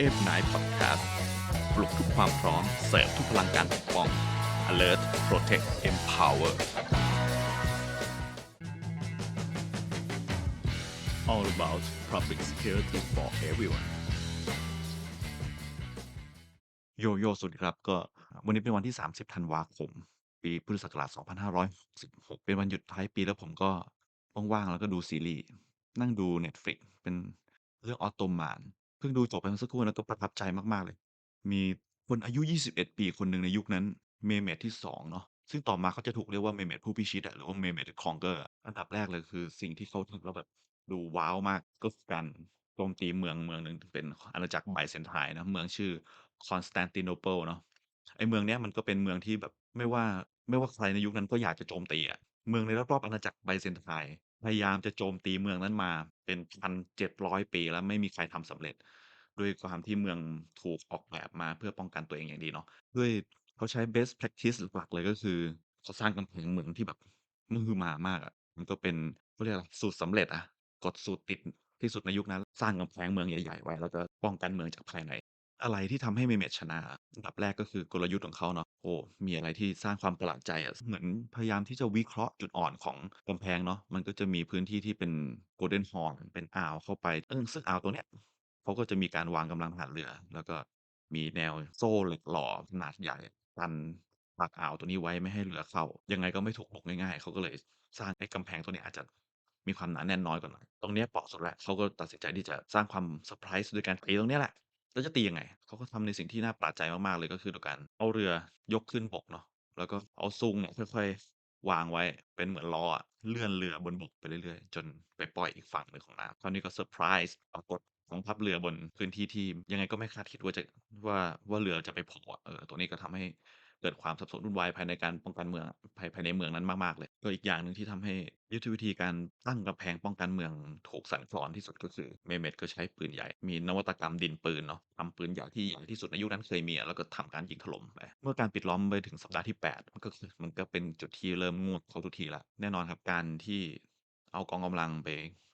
เอฟไนท์พอดแคสต์ปลุกทุกความพร้อม เสริมทุกพลังการปกป้อง alert protect empower all about public security for everyone โยโย่สวัสดีครับก็วันนี้เป็นวันที่ 30 ธันวาคม ปีพุทธศักราช 2566 เป็นวันหยุดท้ายปีแล้วผมก็ว่างๆแล้วก็ดูซีรีส์นั่งดู Netflix เป็นเรื่อง Ottoman เพิ่งดูจบไปเมื่อสักครู่แล้วก็ประทับใจมาก ๆ เลย มีคนอายุ 21 ปีคนหนึ่งในยุคนั้น Mehmet ที่ 2 เนาะ ซึ่งต่อมาเขาจะถูกเรียกว่า Mehmet ผู้พิชิตอะ หรือว่า Mehmet the Conqueror อะอันดับแรกเลยคือสิ่งที่เขาทำแล้วแบบดูว้าวมาก ก็คือการโจมตีเมืองเมืองหนึ่ง เป็นอาณาจักรไบแซนไทน์เนาะเมืองชื่อ Constantinople เนาะ ไอ้เมืองเนี้ยมันก็เป็นเมืองที่แบบ ไม่ว่า ไม่ว่าใครในยุคนั้นก็อยากจะโจมตีอะ เมืองในรอบ ๆ อาณาจักรไบแซนไทน์ พยายามจะโจมตีเมืองนั้นมาเป็น 1,700 ปีแล้วไม่มีใครทำสำเร็จ ด้วยความที่เมืองถูกออกแบบมาเพื่อป้องกันตัวเองอย่างดีเนาะ ด้วย เขาใช้ best practice หลัก ๆ เลย ก็คือเขาสร้างกำแพงเมืองที่แบบมหึมามากอะ มันก็เป็น เขาเรียกอะไร สูตรสำเร็จอะ กฎสูตรติดที่สุดในยุคนั้น สร้างกำแพงเมืองใหญ่ ๆ ไว้ แล้วก็ป้องกันเมืองจากภายใน อะไรที่ทำให้ Mehmet ชนะอันดับแรกก็คือกลยุทธ์ของเขาเนาะ โอ้ มีอะไรที่สร้างความประหลาดใจอะ เหมือนพยายามที่จะวิเคราะห์จุดอ่อนของกำแพงเนาะ มันก็จะมีพื้นที่ที่เป็น Golden Horn เป็นอ่าวเข้าไป เออ ซึ่งอ่าวตรงเนี้ย เขาก็จะมีการวางกำลังทหารเรือ แล้วก็มีแนวโซ่เหล็กหล่อขนาดใหญ่กันปากอ่าวตัวนี้ไว้ไม่ให้เรือเข้า ยังไงก็ไม่ถูกบุกง่าย ๆ เขาก็เลยสร้างไอ้กำแพงตัวเนี้ย อาจจะมีความหนาแน่นน้อยกว่าหน่อย ตรงเนี้ยเปราะสุดแล้ว เขาก็ตัดสินใจที่จะสร้างความเซอร์ไพรส์ด้วยการตีตรงเนี้ยแหละ แล้วจะตียังไง เขาก็ทำในสิ่งที่น่าประหลาดใจมาก ๆ เลย ก็คือโดยการเอาเรือยกขึ้นบกเนาะ แล้วก็เอาซุงเนี่ยค่อย ๆ วางไว้ เป็นเหมือนล้ออะ เลื่อนเรือบนบกไปเรื่อย ๆ จนไปปล่อยอีกฝั่งหนึ่งของน้ำ คราวนี้ก็เซอร์ไพรส์ปรากฏกองทัพเรือบนพื้นที่ที่ยังไงก็ไม่คาดคิดว่าจะ ว่า ว่าเรือจะไปโผล่อะ เออ ตรงนี้ก็ทำให้ เกิดความสับสนวุ่นวายภายในการป้องกันเมืองภายภายในเมืองนั้นมากๆเลย ก็อีกอย่างหนึ่งที่ทำให้ยุทธวิธีการตั้งกำแพงป้องกันเมืองถูกสั่นคลอนที่สุดก็คือ Mehmet ก็ใช้ปืนใหญ่ มีนวัตกรรมดินปืนเนาะทำปืนใหญ่ที่ใหญ่ที่สุดในยุคนั้นเคยมีอะแล้วก็ทำการยิงถล่มไปเมื่อการปิดล้อมไปถึงสัปดาห์ที่8มันก็คือมันก็เป็นจุดที่เริ่มงวดเข้าทุกทีล้วแน่นอนครับการที่เอากองกำลังไป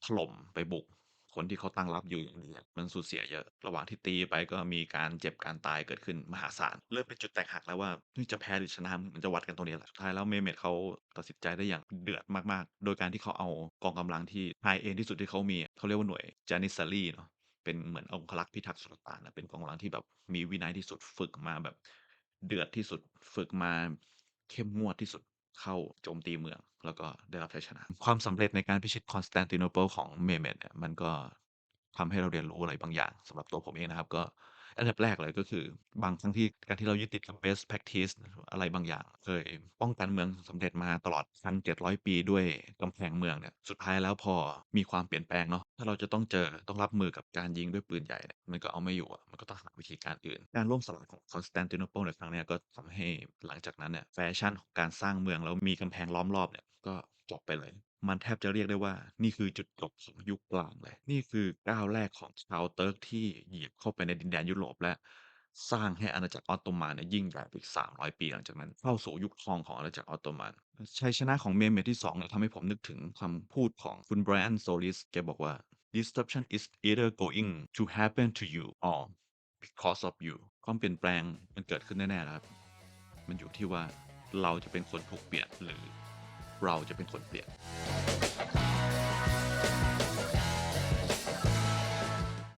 ถล่มไปบุก คนที่เขาตั้งรับอยู่อย่างดีอะมันสูญเสียเยอะ ระหว่างที่ตีไปก็มีการเจ็บการตายเกิดขึ้นมหาศาล เริ่มเป็นจุดแตกหักแล้วว่าเฮ้ยจะแพ้หรือชนะมันจะวัดกันตรงนี้แหละสุดท้ายแล้ว Mehmet เขาตัดสินใจได้อย่างเดือดมากๆ โดยการที่เขาเอากองกำลังที่ High End ที่สุดที่เขามีเขาเรียกว่าหน่วย Janissary เนาะเป็นเหมือนองครักษ์พิทักษ์สุลต่านอะเป็นกองกำลังที่แบบมีวินัยที่สุดฝึกมาแบบเดือดที่สุดฝึกมาเข้มงวดที่สุด เข้าโจมตีเมือง แล้วก็ได้รับชัยชนะ ความสำเร็จในการพิชิตคอนสแตนติโนเปิลของเมเมตเนี่ยมันก็ทำให้เราเรียนรู้อะไรบางอย่างสำหรับตัวผมเองนะครับก็ อันดับแรกเลยก็คือบางครั้งที่การที่เรายึดติดกับ best practice อะไรบางอย่าง เคยป้องกันเมืองสำเร็จมาตลอด1,700ปีด้วยกำแพงเมืองเนี่ยสุดท้ายแล้วพอมีความเปลี่ยนแปลงเนาะถ้าเราจะต้องเจอต้องรับมือกับการยิงด้วยปืนใหญ่เนี่ยมันก็เอาไม่อยู่มันก็ต้องหาวิธีการอื่น การล่มสลายของ Constantinople ในครั้งนี้ก็ทำให้หลังจากนั้นเนี่ยแฟชั่นของการสร้างเมืองแล้วมีกำแพงล้อมรอบเนี่ยก็จบไปเลย มันแทบจะเรียกได้ว่า นี่คือจุดจบของยุคกลางเลย นี่คือก้าวแรกของชาวเติร์กที่เหยียบเข้าไปในดินแดนยุโรป และสร้างให้อาณาจักรออตโตมันเนี่ยยิ่งใหญ่ไปอีก 300 ปีหลังจากนั้น เข้าสู่ยุคทองของอาณาจักรออตโตมัน ชัยชนะของ Mehmet ที่2เนี่ยทำให้ผมนึกถึงคำพูดของคุณ Brian Solis แกบอกว่า "Disruption is either going to happen to you or because of you" ความเปลี่ยนแปลงมันเกิดขึ้นแน่ๆนะครับ มันอยู่ที่ว่าเราจะเป็นคนถูกเปลี่ยนหรือ เราจะเป็นคนเปลี่ยน